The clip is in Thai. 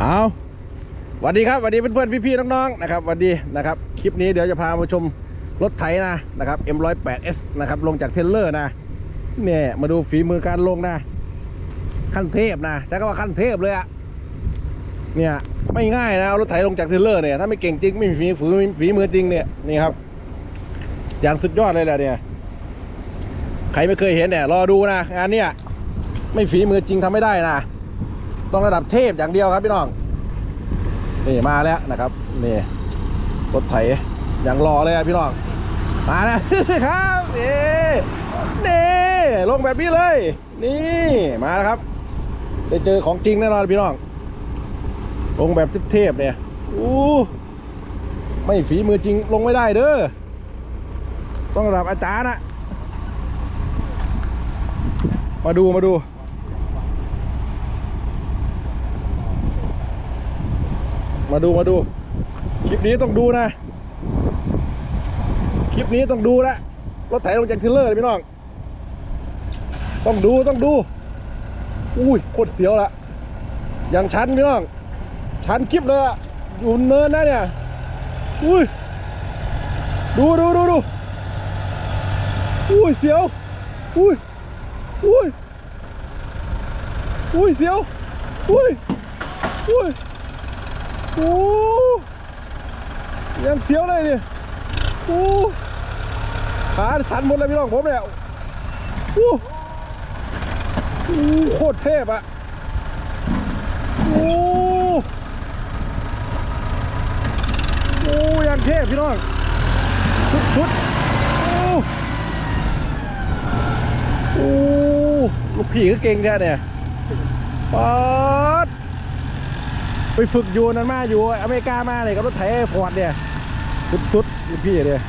เอาสวัสดีครับสวัสดีเพื่อนๆพี่ๆน้องๆนะครับสวัสดีนะครับ คลิปนี้เดี๋ยวจะพามาชมรถไถนะนะครับ M108S นะครับลงจากเทรลเลอร์นะเนี่ยมาดูฝีมือการลงนะ ขั้นเทพนะใช้คำว่าขั้นเทพเลยอะเนี่ยไม่ง่ายนะเอารถไถลงจากเทรลเลอร์เนี่ยถ้าไม่เก่งจริงไม่มีฝีฝีฝีมือจริงเนี่ยนี่ครับ อย่างสุดยอดเลยแหละเนี่ยใครไม่เคยเห็นเนี่ยรอดูนะงานเนี่ยไม่ฝีมือจริงทำไม่ได้นะ ต้องระดับเทพอย่างเดียวครับพี่น้อง นี่มาแล้วนะครับนี่รถไถอย่างรอเลยพี่น้อง มาแล้วครับนี่นี่ลงแบบนี้เลย นี่มาแล้วครับ ได้เจอของจริงแน่นอนพี่น้องลงแบบเทพเนี่ยอู้ไม่ฝีมือจริงลงไม่ได้เด้อต้องระดับอาจารย์นะมาดูมาดู มาดูมาดู คลิปนี้ต้องดูนะ คลิปนี้ต้องดูนะรถไถลงจากเทรลเลอร์เลยพี่น้อง ต้องดูต้องดู อุ้ยโคตรเสียวละอย่างชันพี่น้อง ชันคลิปเลยอะอยู่เนินนะเนี่ย อุ้ย ดูดูดูดูอุ้ยเสียว อุ้ย อุ้ย อุ้ยเสียว อุ้ย อุ้ย โอ้ยังเสียวเลยนี่โอ้ขาสั่นหมดเลยพี่น้องผมเนี่ยโอ้โอ้โคตรเทพอะโอ้โอ้ยังเทพพี่น้องสุดๆโอ้โอ้ลูกพี่ก็เก่งแท้เนี่ยป๊า ไปฝึกอยู่นั่นมาอยู่อเมริกามาเลยกับรถไถฟอร์ดเนี่ยสุดๆพี่เนี่ย